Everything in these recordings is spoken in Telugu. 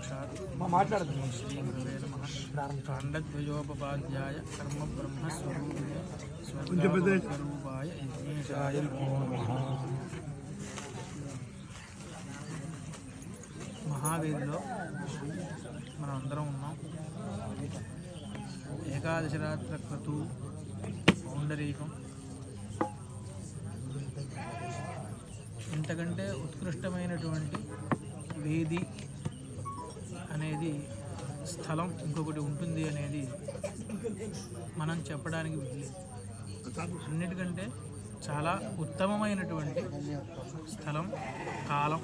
సాక్షాత్ ఖండద్వయోపపాధ్యాయ కర్మ బ్రహ్మస్వరూపిణే స్వరూపాయ యజ్ఞేశాయ. మహావేదిలో మనం అందరం ఉన్నాం. ఏకాదశి రాత్ర క్రతు పౌండరీకం ఇంతకంటే ఉత్కృష్టమైనటువంటి వేది అనేది స్థలం ఇంకొకటి ఉంటుంది అనేది మనం చెప్పడానికి వీల్లేదు. అన్నిటికంటే చాలా ఉత్తమమైనటువంటి స్థలం కాలం.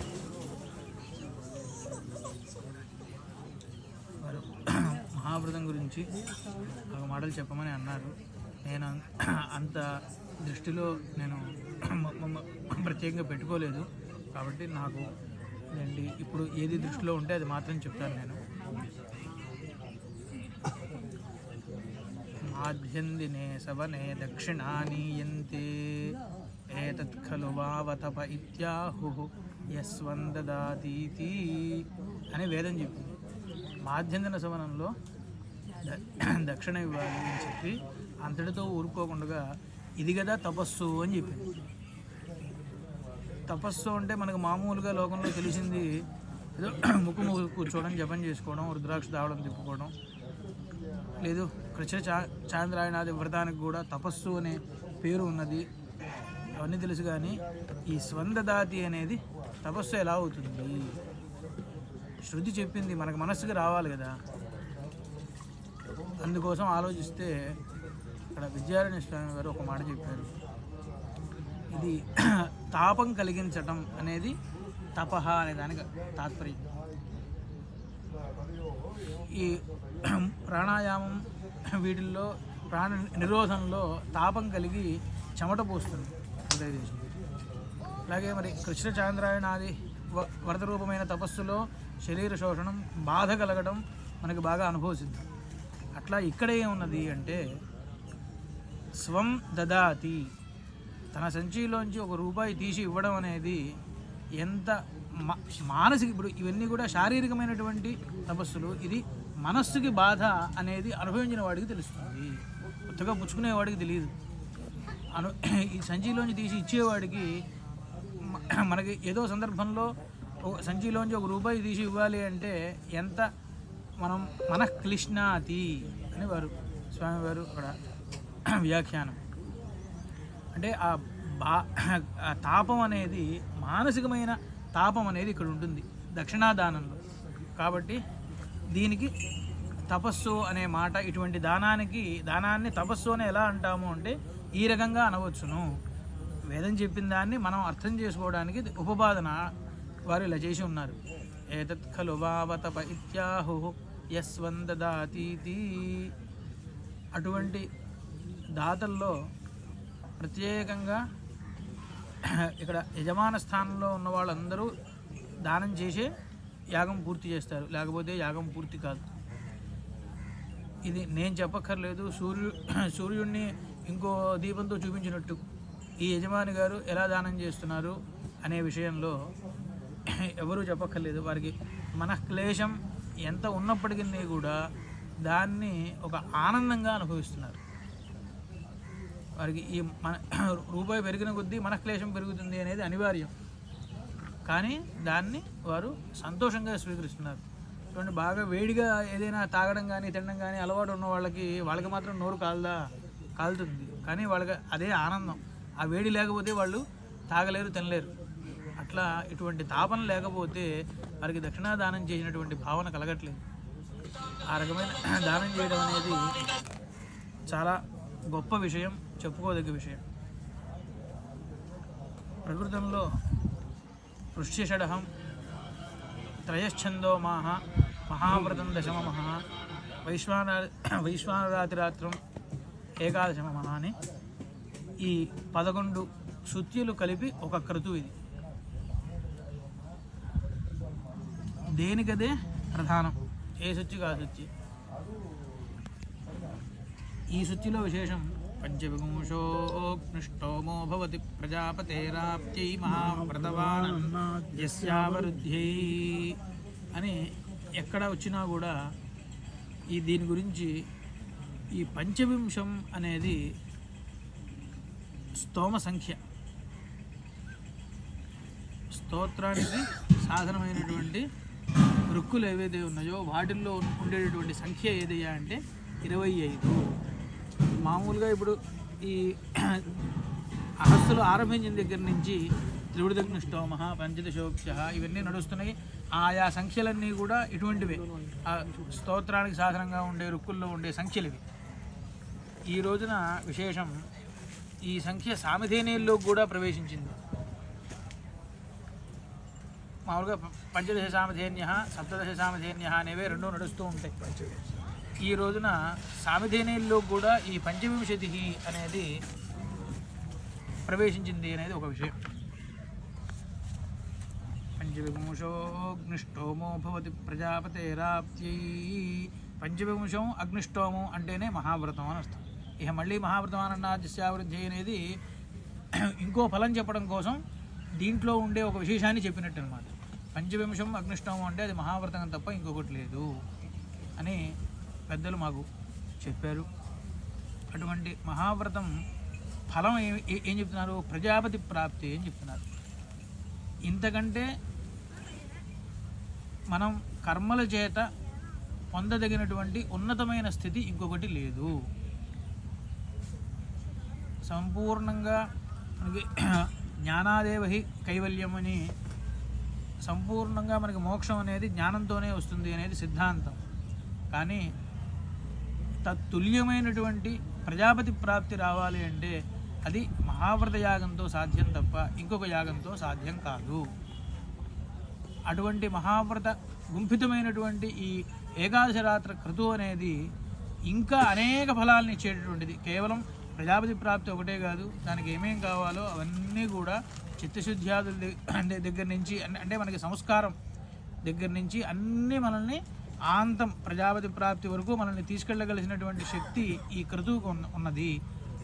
వారు మహాభృతం గురించి ఒక మాటలు చెప్పమని అన్నారు. నేను అంత దృష్టిలో నేను ప్రత్యేకంగా పెట్టుకోలేదు. కాబట్టి నాకు ఏంటి ఇప్పుడు ఏది దృష్టిలో ఉంటే అది మాత్రం చెప్తాను నేను. మాధ్యందినే సవనే దక్షిణానీయంతే ఏతత్ ఖలు వావతప ఇత్యాహు యస్వందదాతీతి అని వేదం చెప్పింది. మాధ్యందిన సవనంలో ద- దక్షిణ ఇవ్వాలి అని చెప్పి అంతటితో ఊరుకోకుండా ఇది కదా తపస్సు అని చెప్పింది. తపస్సు అంటే మనకు మామూలుగా లోకంలో తెలిసింది ఏదో ముక్కు ముక్కు కూర్చోవడం జపం చేసుకోవడం రుద్రాక్ష దావడం తిప్పుకోవడం. లేదు కృష్ణ చా చాంద్రాయణాది వ్రతానికి కూడా తపస్సు అనే పేరు ఉన్నది. అవన్నీ తెలుసు కానీ ఈ స్వందదాతి అనేది తపస్సు ఎలా అవుతుంది? శృతి చెప్పింది మనకు మనస్సుకి రావాలి కదా. అందుకోసం ఆలోచిస్తే ఇక్కడ విద్యారణ్య స్వామి గారు ఒక మాట చెప్పారు. ఇది తాపం కలిగించటం అనేది తపహ అనే దానికి తాత్పర్యం. ఈ ప్రాణాయామం వీటిల్లో ప్రాణ నిరోధంలో తాపం కలిగి చెమట పోస్తుంది హృదయదేశం అలాగే మరి కృష్ణ చాంద్రాయణాది వ- వరద రూపమైన తపస్సులో శరీర శోషణం బాధ కలగడం మనకి బాగా అనుభవిస్తుంది అట్లా ఇక్కడ ఏమున్నది అంటే స్వం దదాతి. తన సంచిలోంచి ఒక రూపాయి తీసి ఇవ్వడం అనేది ఎంత మానసిక ఇప్పుడు ఇవన్నీ కూడా శారీరకమైనటువంటి తపస్సులు. ఇది మనస్సుకి బాధ అనేది అనుభవించిన వాడికి తెలుస్తుంది. కొత్తగా పుచ్చుకునేవాడికి తెలియదు. అను ఈ సంచిలోంచి తీసి ఇచ్చేవాడికి మనకి ఏదో సందర్భంలో ఒక సంచిలోంచి ఒక రూపాయి తీసి ఇవ్వాలి అంటే ఎంత మనం మనఃక్లిష్ణాతి అని వారు స్వామివారు అక్కడ వ్యాఖ్యానం. అంటే ఆ బా ఆ తాపం అనేది మానసికమైన తాపం అనేది ఇక్కడ ఉంటుంది దక్షిణాదానంలో. కాబట్టి దీనికి తపస్సు అనే మాట ఇటువంటి దానానికి దానాన్ని తపస్సు అని ఎలా అంటాము అంటే ఈ రకంగా అనవచ్చును. వేదం చెప్పిన దాన్ని మనం అర్థం చేసుకోవడానికి ఉపపాదన వారు ఇలా చేసి ఉన్నారు. ఏతత్ ఖలు వావతప ఇత్యాహు యస్వందదాతీతి. అటువంటి దాతల్లో ప్రత్యేకంగా ఇక్కడ యజమాన స్థానంలో ఉన్న వాళ్ళందరూ దానం చేసి యాగం పూర్తి చేస్తారు. లేకపోతే యాగం పూర్తి కాదు. ఇది నేను చెప్పక్కర్లేదు. సూర్యు సూర్యుడిని ఇంకో దీపంతో చూపించినట్టు ఈ యజమాని గారు ఎలా దానం చేస్తున్నారు అనే విషయంలో ఎవరూ చెప్పక్కర్లేదు. వారికి మన క్లేశం ఎంత ఉన్నప్పటికీ కూడా దాన్ని ఒక ఆనందంగా అనుభవిస్తున్నారు. వారికి ఈ మన రూపాయి పెరిగిన కొద్దీ మన క్లేశం పెరుగుతుంది అనేది అనివార్యం. కానీ దాన్ని వారు సంతోషంగా స్వీకరిస్తున్నారు. చూడండి బాగా వేడిగా ఏదైనా తాగడం కానీ తినడం కానీ అలవాటు ఉన్న వాళ్ళకి వాళ్ళకి మాత్రం నోరు కాలదా కాలుతుంది. కానీ వాళ్ళకి అదే ఆనందం. ఆ వేడి లేకపోతే వాళ్ళు తాగలేరు తినలేరు. అట్లా ఇటువంటి తాపన లేకపోతే వారికి దక్షిణాదానం చేసినటువంటి భావన కలగట్లేదు. ఆ రకమైన దానం చేయడం అనేది చాలా గొప్ప విషయం. చెప్పుకోదగ్గ విషయం. ప్రకృతంలో వృష్యషడహం త్రయశ్చందో మాహ మహావ్రతం దశమమహ వైశ్వాన వైశ్వానరాతిరాత్రం ఏకాదశమమహ అని ఈ పదకొండు శుత్యులు కలిపి ఒక క్రతు ఇది. దేనికదే ప్రధానం? ఏ శుచి కా శుచి ఈ శుచిలో విశేషం పంచవిగుంశోక్నుష్టోమో భవతి ప్రజాపతేరాప్త్యై మహావ్రతవాన్ యస్యావరుధ్యై అని ఎక్కడ వచ్చినా కూడా ఈ దీని గురించి ఈ పంచవింశం అనేది స్తోమ సంఖ్య. స్తోత్రానికి సాధనమైనటువంటి రుక్కులు ఏవైతే ఉన్నాయో వాటిల్లో ఉండేటటువంటి సంఖ్య ఏదయ్యా అంటే ఇరవై ఐదు. మామూలుగా ఇప్పుడు ఈ అహస్సులు ఆరంభించిన దగ్గర నుంచి త్రివిడదగ్ని స్తోమ పంచదశోక్ష ఇవన్నీ నడుస్తున్నాయి. ఆయా సంఖ్యలన్నీ కూడా ఇటువంటివే. ఆ స్తోత్రానికి సాధనంగా ఉండే రుక్కుల్లో ఉండే సంఖ్యలు ఇవి ఈ రోజున విశేషం ఈ సంఖ్య సామధేనీల్లో కూడా ప్రవేశించింది. మామూలుగా పంచదశ సామధేన్య సప్తదశ సామధేన్య అనేవే రెండూ నడుస్తూ ఉంటాయి. ఈ రోజున సామిధేనీల్లో కూడా ఈ పంచవింశతి అనేది ప్రవేశించింది అనేది ఒక విషయం. పంచవింశోగ్నిష్టోమో భవతి ప్రజాపతేరాప్త్యై పంచవింశం అగ్నిష్టోమం అంటేనే మహావ్రతం అని అర్థం. ఇక మళ్ళీ మహావ్రతం అన్ననాద్యవృద్ధి అనేది ఇంకో ఫలం చెప్పడం కోసం దీంట్లో ఉండే ఒక విశేషాన్ని చెప్పినట్టు అనమాట పంచవింశం అగ్నిష్టోమం అంటే అది మహావ్రతం తప్ప ఇంకొకటి లేదు. పెద్దలు మాకు చెప్పారు. అటువంటి మహావ్రతం ఫలం ఏ- ఏ- ఏం చెప్తున్నారు? ప్రజాపతి ప్రాప్తి అని చెప్తున్నారు. ఇంతకంటే మనం కర్మల చేత పొందదగినటువంటి ఉన్నతమైన స్థితి ఇంకొకటి లేదు. సంపూర్ణంగా మనకి జ్ఞానాదేవహి కైవల్యం అని సంపూర్ణంగా మనకి మోక్షం అనేది జ్ఞానంతోనే వస్తుంది అనేది సిద్ధాంతం. కానీ తత్తుల్యమైనటువంటి ప్రజాపతి ప్రాప్తి రావాలి అంటే అది మహావ్రత యాగంతో సాధ్యం తప్ప ఇంకొక యాగంతో సాధ్యం కాదు. అటువంటి మహావ్రత గుంఫితమైనటువంటి ఈ ఏకాదశ రాత్ర క్రతు అనేది ఇంకా అనేక ఫలాలను ఇచ్చేటటువంటిది. కేవలం ప్రజాపతి ప్రాప్తి ఒకటే కాదు దానికి ఏమేం కావాలో అవన్నీ కూడా చిత్తశుద్ధ్యాదుల అంటే దగ్గర నుంచి అన్- అంటే మనకి సంస్కారం దగ్గర నుంచి అన్నీ మనల్ని ఆంతం ప్రజాపతి ప్రాప్తి వరకు మనల్ని తీసుకెళ్ళగలిసినటువంటి శక్తి ఈ క్రతువుకు ఉన్న- ఉన్నది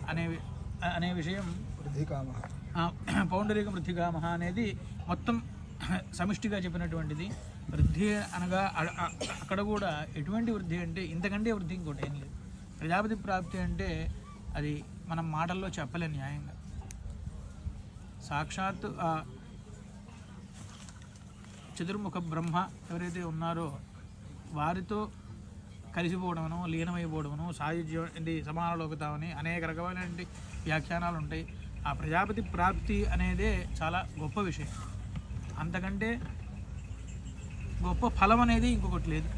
అనే అనే విషయం పౌండరీక వృద్ధికామహ అనేది మొత్తం సమిష్టిగా చెప్పినటువంటిది. వృద్ధి అనగా అక్కడ కూడా ఎటువంటి వృద్ధి అంటే ఇంతకంటే వృద్ధి ఇంకోటి ఏం లేదు. ప్రజాపతి ప్రాప్తి అంటే అది మనం మాటల్లో చెప్పలేం న్యాయంగా. సాక్షాత్ చతుర్ముఖ బ్రహ్మ ఎవరైతే ఉన్నారో వారితో కలిసిపోవడమను లీనమైపోవడమను సాయుధ్యం ఇది అనేక రకమైనటువంటి వ్యాఖ్యానాలు ఉంటాయి. ఆ ప్రజాపతి ప్రాప్తి అనేదే చాలా గొప్ప విషయం. అంతకంటే గొప్ప ఫలం అనేది ఇంకొకటి లేదు.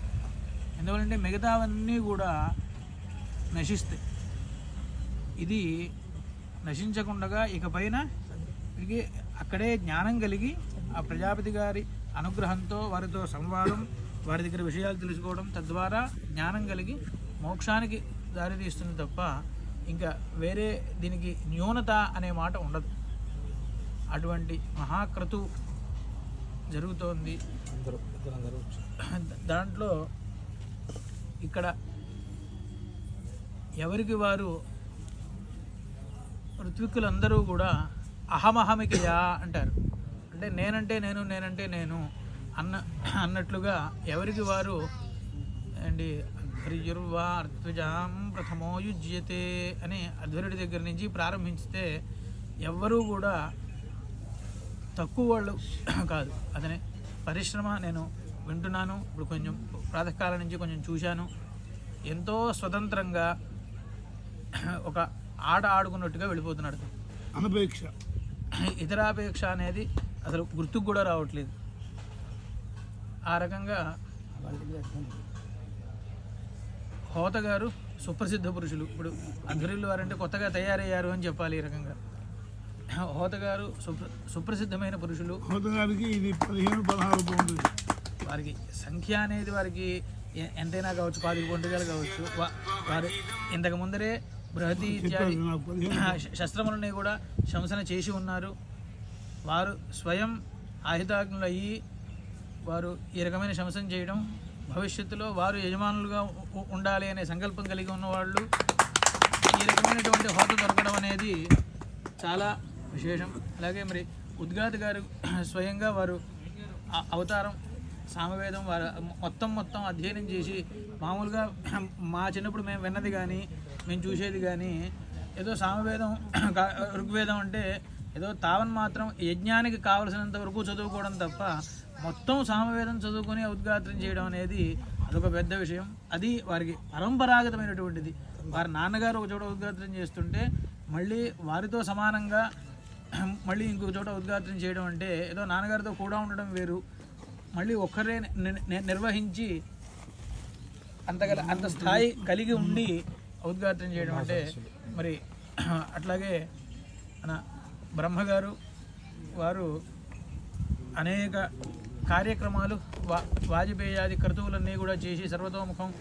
ఎందువలంటే మిగతావన్నీ కూడా నశిస్తాయి. ఇది నశించకుండా ఇకపైన అక్కడే జ్ఞానం కలిగి ఆ ప్రజాపతి గారి అనుగ్రహంతో వారితో సంవాదం వారి దగ్గర విషయాలు తెలుసుకోవడం తద్వారా జ్ఞానం కలిగి మోక్షానికి దారి తీస్తుంది తప్ప ఇంకా వేరే దీనికి న్యూనత అనే మాట ఉండదు. అటువంటి మహాక్రతు జరుగుతోంది. దాంట్లో ఇక్కడ ఎవరికి వారు ఋత్విక్కులందరూ కూడా అహమహమికయా అంటారు. అంటే నేనంటే నేను నేనంటే నేను అన్న అన్నట్లుగా ఎవరికి వారు? అండి అర్త్వజాం ప్రథమో యుజ్యతే అని అధ్వర్యుడి దగ్గర నుంచి ప్రారంభించితే ఎవ్వరూ కూడా తక్కువ వాళ్ళు కాదు. అతని పరిశ్రమ నేను వింటున్నాను. ఇప్పుడు కొంచెం ప్రాతకాలం నుంచి కొంచెం చూశాను. ఎంతో స్వతంత్రంగా ఒక ఆట ఆడుకున్నట్టుగా వెళ్ళిపోతున్నాడు అనపేక్ష. ఇతరాపేక్ష అనేది అసలు గుర్తుకు కూడా రావట్లేదు. ఆ రకంగా హోత గారు సుప్రసిద్ధ పురుషులు. ఇప్పుడు అధ్వర్యులు వారంటే కొత్తగా తయారయ్యారు అని చెప్పాలి ఈ రకంగా. హోత గారు సుప్ర సుప్రసిద్ధమైన పురుషులు. హోతగారికి ఇది పదిహేను పదహారు వారికి సంఖ్య అనేది వారికి ఎంతైనా కావచ్చు పాతిక పొంటుగాలు కావచ్చు. వారు ఇంతకు ముందరే బృహతి ఇత్యాది శస్త్రములని కూడా శంసన చేసి ఉన్నారు. వారు స్వయం ఆహితాగ్నులు అయ్యి వారు ఈ రకమైన శంసం చేయడం భవిష్యత్తులో వారు యజమానులుగా ఉండాలి అనే సంకల్పం కలిగి ఉన్నవాళ్ళు ఈ రకమైనటువంటి హోదా దొరకడం అనేది చాలా విశేషం. అలాగే మరి ఉద్గాత గారు స్వయంగా వారు అవతారం సామవేదం వారు మొత్తం మొత్తం అధ్యయనం చేసి మామూలుగా మా చిన్నప్పుడు మేము విన్నది కానీ మేము చూసేది కానీ ఏదో సామవేదం ఋగ్వేదం అంటే ఏదో తావన్ మాత్రం యజ్ఞానికి కావలసినంత వరకు చదువుకోవడం తప్ప మొత్తం సామవేదం చదువుకొని ఉద్ఘాటన చేయడం అనేది అదొక పెద్ద విషయం. అది వారికి పరంపరాగతమైనటువంటిది. వారి నాన్నగారు ఒక చోట ఉద్ఘాటనం చేస్తుంటే మళ్ళీ వారితో సమానంగా మళ్ళీ ఇంకొక చోట ఉద్ఘాటన చేయడం అంటే ఏదో నాన్నగారితో కూడా ఉండడం వేరు. మళ్ళీ ఒక్కరే ని- నిర్వహించి అంత అంత స్థాయి కలిగి ఉండి ఉద్ఘాటన చేయడం అంటే మరి అట్లాగే మన బ్రహ్మగారు వారు అనేక కార్యక్రమాలు వా వాజపేయాది క్రతువులన్నీ కూడా చేసి సర్వతోముఖం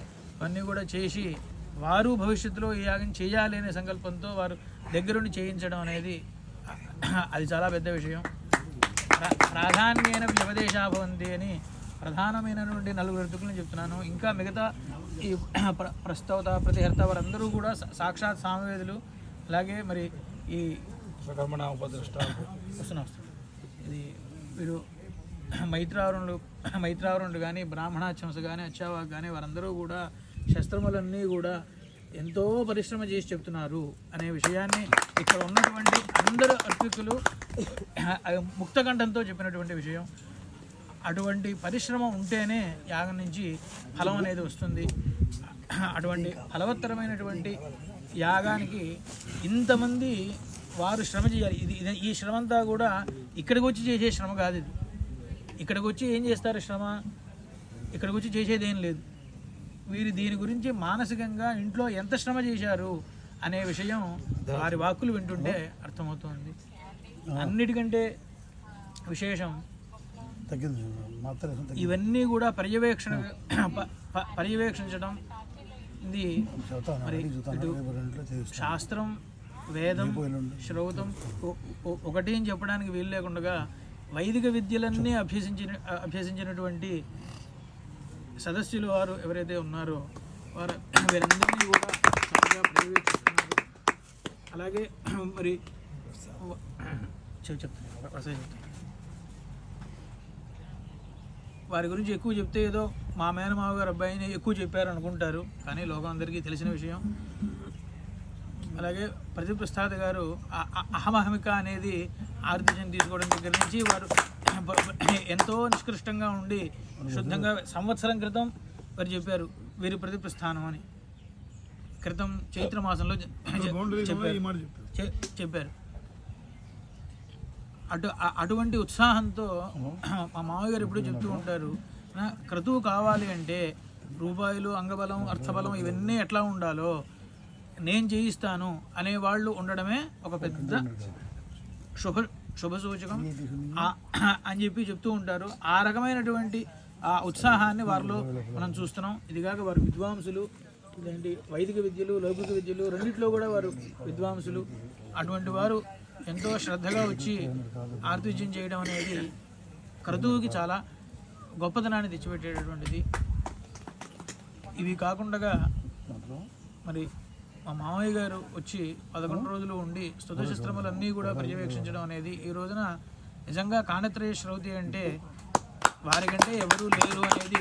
అన్నీ కూడా చేసి వారు భవిష్యత్తులో ఈ యాగం చేయాలి అనే సంకల్పంతో వారు దగ్గరుండి చేయించడం అనేది అది చాలా పెద్ద విషయం. ప్ర- ప్రాధాన్యమైన వ్యవదేశా భవంతి అని ప్రధానమైన నుండి నలుగురు ఋతుకులను చెప్తున్నాను. ఇంకా మిగతా ఈ ప్ర ప్రస్తవత ప్రతిహర్త వారందరూ కూడా సాక్షాత్ సామవేదులు. అలాగే మరి ఈ వస్తున్నా. ఇది వీరు మైత్రావరుణులు మైత్రావరుణుడు కానీ బ్రాహ్మణాచంస కానీ అచ్చావాకు కానీ వారందరూ కూడా శస్త్రములన్నీ కూడా ఎంతో పరిశ్రమ చేసి చెప్తున్నారు అనే విషయాన్ని ఇక్కడ ఉన్నటువంటి అందరు అర్పికులు ముక్తకంఠంతో చెప్పినటువంటి విషయం. అటువంటి పరిశ్రమ ఉంటేనే యాగం నుంచి ఫలం అనేది వస్తుంది. అటువంటి ఫలవత్తరమైనటువంటి యాగానికి ఇంతమంది వారు శ్రమ చేయాలి. ఇది ఈ శ్రమంతా కూడా ఇక్కడికి వచ్చి చేసే శ్రమ కాదు ఇది. ఇక్కడికి వచ్చి ఏం చేస్తారు శ్రమ? ఇక్కడికి వచ్చి చేసేది ఏం లేదు. వీరు దీని గురించి మానసికంగా ఇంట్లో ఎంత శ్రమ చేశారు అనే విషయం వారి వాక్కులు వింటుంటే అర్థమవుతోంది. అన్నిటికంటే విశేషం ఇవన్నీ కూడా పర్యవేక్షణ పర్యవేక్షించడం. ఇది మరి శాస్త్రం వేదం శ్రౌతం ఒకటి అని చెప్పడానికి వీలు లేకుండా వైదిక విద్యలన్నీ అభ్యసించిన అభ్యసించినటువంటి సదస్సులు వారు ఎవరైతే ఉన్నారో వారు వీరందరినీ కూడా చక్కగా పర్యవేక్షిస్తున్నారు అలాగే మరి చెప్తాను చెప్తాను. వారి గురించి ఎక్కువ చెప్తే ఏదో మా మేనమావ గారు అబ్బాయిని ఎక్కువ చెప్పారు అనుకుంటారు కానీ లోకం అందరికీ తెలిసిన విషయం. అలాగే ప్రతిప్రస్థాత గారు అహమహమిక అనేది ఆర్దిశం తీసుకోవడం దగ్గర నుంచి వారు ఎంతో నిష్కృష్టంగా ఉండి శుద్ధంగా సంవత్సరం క్రితం వారు చెప్పారు వీరి ప్రతిప్రస్థానం అని. క్రితం చైత్ర మాసంలో చెప్పారు. అటు అటువంటి ఉత్సాహంతో మా మామయ్య గారు ఎప్పుడూ చెప్తూ ఉంటారు "నా క్రతువు కావాలి అంటే రూపాయలు అంగబలం అర్థబలం ఇవన్నీ ఎట్లా ఉండాలో నేను చేయిస్తాను అనే వాళ్ళు ఉండడమే ఒక పెద్ద శుభ శుభ సూచకం అని చెప్పి చెప్తూ ఉంటారు. ఆ రకమైనటువంటి ఆ ఉత్సాహాన్ని వారిలో మనం చూస్తున్నాం. ఇదిగాక వారు విద్వాంసులు ఇదేంటి వైదిక విద్యలు లౌకిక విద్యలు రెండిట్లో కూడా వారు విద్వాంసులు. అటువంటి వారు ఎంతో శ్రద్ధగా వచ్చి ఆర్తిజ్యం చేయడం అనేది క్రతువుకి చాలా గొప్పతనాన్ని తెచ్చిపెట్టేటటువంటిది. ఇవి కాకుండా మరి మా మామయ్య గారు వచ్చి పదకొండు రోజులు ఉండి స్తుతశస్త్రములన్నీ కూడా పర్యవేక్షించడం అనేది ఈ రోజున నిజంగా కాండత్రయ శ్రౌతి అంటే వారికంటే ఎవరూ లేరు అనేది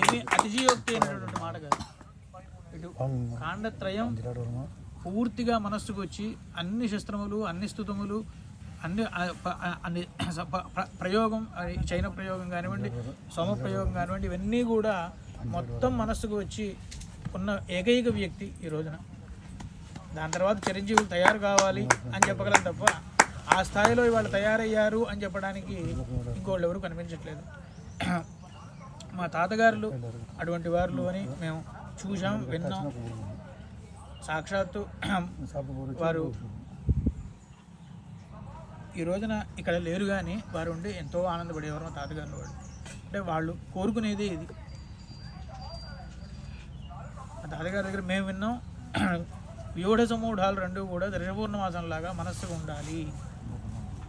ఏమీ అతిశయోక్తి అయినటువంటి మాట కాదు. ఇటు కాండత్రయం పూర్తిగా మనస్సుకు వచ్చి అన్ని శస్త్రములు అన్ని స్థుతములు అన్ని అన్ని ప్రయోగం చైన ప్రయోగం కానివ్వండి సోమ ప్రయోగం కానివ్వండి ఇవన్నీ కూడా మొత్తం మనస్సుకు వచ్చి ఉన్న ఏకైక వ్యక్తి ఈ రోజున. దాని తర్వాత చిరంజీవులు తయారు కావాలి అని చెప్పగలం తప్ప ఆ స్థాయిలో ఇవాళ తయారయ్యారు అని చెప్పడానికి ఇంకోళ్ళు ఎవరు కనిపించట్లేదు. మా తాతగారులు అటువంటి వారు అని మేము చూసాం విన్నాం. సాక్షాత్తు వారు ఈ రోజున ఇక్కడ లేరు కానీ వారు ఉండి ఎంతో ఆనందపడేవారు మా తాతగారులు వాళ్ళు. అంటే వాళ్ళు కోరుకునేది ఇది. మా తాతగారి దగ్గర మేము విన్నాం వ్యూఢ సమూఢాలు రెండు కూడా దర్శపూర్ణమాసంలాగా మనస్సుకు ఉండాలి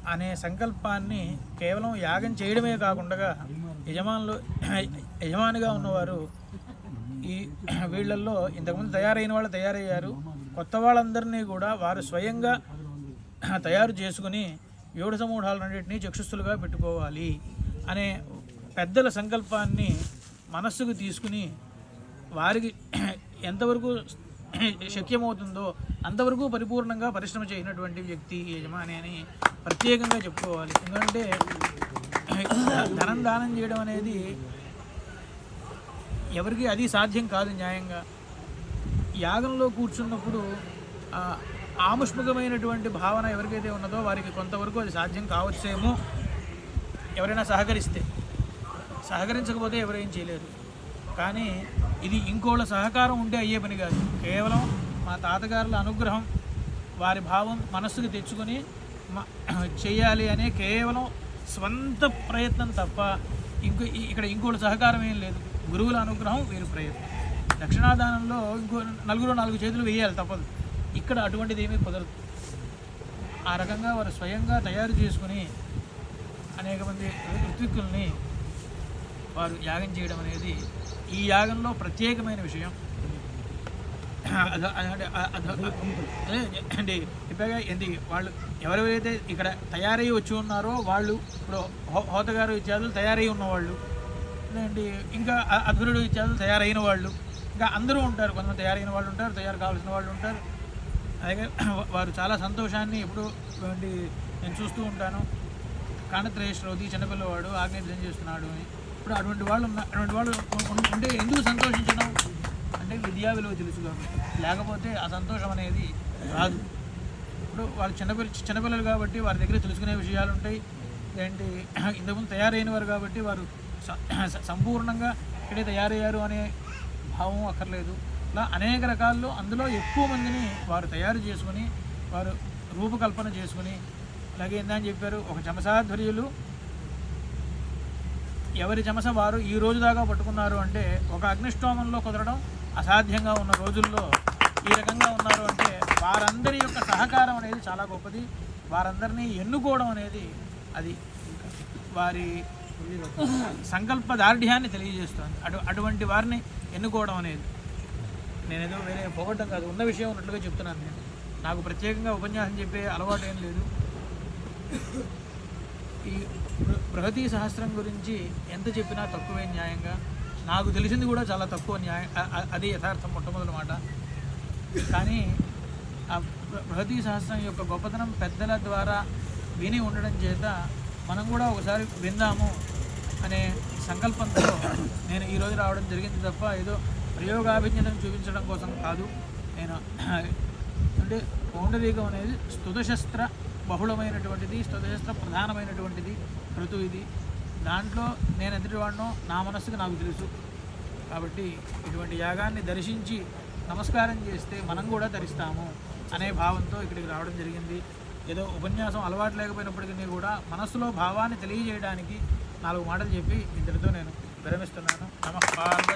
అనే సంకల్పాన్ని కేవలం యాగం చేయడమే కాకుండా యజమానులు యజమానిగా ఉన్నవారు ఈ వీళ్ళల్లో ఇంతకుముందు తయారైన వాళ్ళు తయారయ్యారు. కొత్త వాళ్ళందరినీ కూడా వారు స్వయంగా తయారు చేసుకుని ఏడు సమూహాలన్నింటినీ చక్షుస్తులుగా పెట్టుకోవాలి అనే పెద్దల సంకల్పాన్ని మనస్సుకు తీసుకుని వారికి ఎంతవరకు శక్యమవుతుందో అంతవరకు పరిపూర్ణంగా పరిశ్రమ చేయనటువంటి వ్యక్తి యజమాని అని ప్రత్యేకంగా చెప్పుకోవాలి. ఎందుకంటే ధనం దానం చేయడం అనేది ఎవరికి అది సాధ్యం కాదు న్యాయంగా. యాగంలో కూర్చున్నప్పుడు ఆముష్ముఖమైనటువంటి భావన ఎవరికైతే ఉన్నదో వారికి కొంతవరకు అది సాధ్యం కావచ్చేమో ఎవరైనా సహకరిస్తే. సహకరించకపోతే ఎవరేం చేయలేరు. కానీ ఇది ఇంకోళ్ళ సహకారం ఉంటే అయ్యే పని కాదు. కేవలం మా తాతగారుల అనుగ్రహం వారి భావం మనస్సుకు తెచ్చుకొని మ- చేయాలి అనే కేవలం స్వంత ప్రయత్నం తప్ప ఇంకో ఈ- ఇక్కడ ఇంకోటి సహకారం ఏం లేదు. గురువుల అనుగ్రహం వీరి ప్రయత్నం. దక్షిణాదానంలో ఇంకో నలుగురు నాలుగు చేతులు వేయాలి తప్పదు. ఇక్కడ అటువంటిది ఏమీ కుదరదు. ఆ రకంగా వారు స్వయంగా తయారు చేసుకుని అనేక మంది ఋత్విక్కుల్ని వారు యాగం చేయడం అనేది ఈ యాగంలో ప్రత్యేకమైన విషయం. అంటే చెప్పాగా ఏంటి వాళ్ళు ఎవరెవరైతే ఇక్కడ తయారై వచ్చి ఉన్నారో వాళ్ళు ఇప్పుడు హో- హోతగారు ఇత్యాదులు తయారై ఉన్నవాళ్ళు ఏంటి ఇంకా అ- అధ్వరుడు ఇత్యాదులు తయారైన వాళ్ళు ఇంకా అందరూ ఉంటారు కొంతమంది తయారైన వాళ్ళు ఉంటారు తయారు కావాల్సిన వాళ్ళు ఉంటారు. అలాగే వారు చాలా సంతోషాన్ని ఎప్పుడు నేను చూస్తూ ఉంటాను. కాణత్రేశ్వరవతి చిన్నపిల్లవాడు ఆగ్నేయం చేస్తున్నాడు అని. ఇప్పుడు అటువంటి వాళ్ళు అటువంటి వాళ్ళు ఉంటే ఎందుకు సంతోషించడం? అంటే విద్యా విలువ తెలుసు కాబట్టి. లేకపోతే ఆ సంతోషం అనేది రాదు. ఇప్పుడు వాళ్ళు చిన్నపిల్ల చిన్నపిల్లలు కాబట్టి వారి దగ్గర తెలుసుకునే విషయాలు ఉంటాయి. ఏంటి? ఇంతకుముందు తయారైన వారు కాబట్టి వారు స- సంపూర్ణంగా ఇక్కడే తయారయ్యారు అనే భావం అక్కర్లేదు. ఇలా అనేక రకాల్లో అందులో ఎక్కువ మందిని వారు తయారు చేసుకుని వారు రూపకల్పన చేసుకుని అలాగే ఏందని చెప్పారు? ఒక చమసాధ్వర్యులు ఎవరి చెమస వారు ఈ రోజు దాకా పట్టుకున్నారు అంటే ఒక అగ్నిష్టోమంలో కుదరడం అసాధ్యంగా ఉన్న రోజుల్లో ఈ రకంగా ఉన్నారు అంటే వారందరి యొక్క సహకారం అనేది చాలా గొప్పది. వారందరినీ ఎన్నుకోవడం అనేది అది వారి సంకల్ప దార్ఢ్యాన్ని తెలియజేస్తుంది. అటు అటువంటి వారిని ఎన్నుకోవడం అనేది. నేనేదో వేరే పోగొట్టం కాదు. ఉన్న విషయం ఉన్నట్లుగా చెప్తున్నాను నేను. నాకు ప్రత్యేకంగా ఉపన్యాసం చెప్పే అలవాటు ఏం లేదు. ఈ ప్రగతి సహస్రం గురించి ఎంత చెప్పినా తక్కువే న్యాయంగా. నాకు తెలిసింది కూడా చాలా తక్కువ న్యాయం అది యథార్థం మొట్టమొదటి మాట. కానీ ఆ ప్రగతి సహస్రం యొక్క గొప్పతనం పెద్దల ద్వారా విని ఉండడం చేత మనం కూడా ఒకసారి విందాము అనే సంకల్పంతో నేను ఈరోజు రావడం జరిగింది తప్ప ఏదో ప్రయోగాభిజ్ఞతను చూపించడం కోసం కాదు. నేను అంటే పౌండరీకం అనేది స్తుతశస్త్ర బహుళమైనటువంటిది స్తుతశస్త్ర ప్రధానమైనటువంటిది. క్రతువు ఇది. దాంట్లో నేను ఎదుటి వాడినో నా మనస్సుకు నాకు తెలుసు. కాబట్టి ఇటువంటి యాగాన్ని దర్శించి నమస్కారం చేస్తే మనం కూడా ధరిస్తాము అనే భావంతో ఇక్కడికి రావడం జరిగింది. ఏదో ఉపన్యాసం అలవాటు లేకపోయినప్పటికీ కూడా మనస్సులో భావాన్ని తెలియజేయడానికి నాలుగు మాటలు చెప్పి ఇంతటితో నేను విరమిస్తున్నాను. నమస్కారం